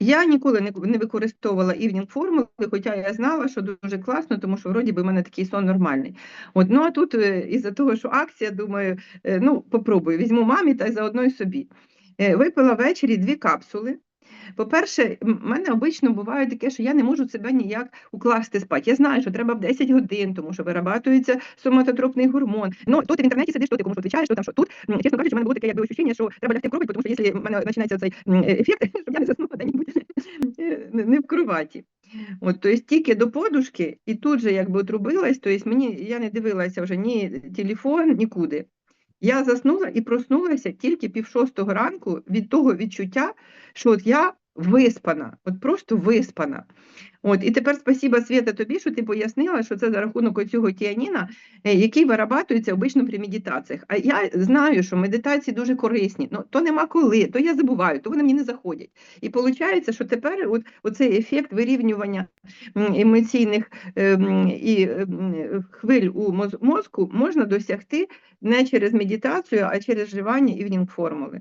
Я ніколи не, не використовувала івнінг формули, хоча я знала, що дуже класно, тому що вроді би мене такий сон нормальний. От, ну а тут е, із-за того, що акція, думаю, е, ну попробую, візьму мамі та й заодно й собі. Е, Випила ввечері дві капсули. По-перше, в мене обично буває таке, що я не можу себе ніяк укласти спати. Я знаю, що треба в 10 годин, тому що вирабатується соматотропний гормон. Ну тут в інтернеті сидиш, що ти комусь відповідаєш, що там що тут. Чесно кажучи, в мене було таке якби ощущення, що треба лягти в кровать, тому що якщо в мене починається цей ефект, щоб я не заснула де-небудь е, не в кроваті. От, тобто тільки до подушки, і тут же якби отрубилась, тобто мені я не дивилася вже ні телефон, нікуди. Я заснула і проснулася тільки пів шостого ранку від того відчуття, що от я виспана, от просто виспана. От, і тепер спасіба Свята тобі, що ти пояснила, що це за рахунок цього тіаніна, е, який вирабатується обично при медитаціях. А я знаю, що медитації дуже корисні, ну то нема коли, то я забуваю, то вони мені не заходять. І виходить, що тепер от, оцей ефект вирівнювання емоційних ем, і ем, хвиль у мозку можна досягти не через медитацію, а через вживання івнінг формули.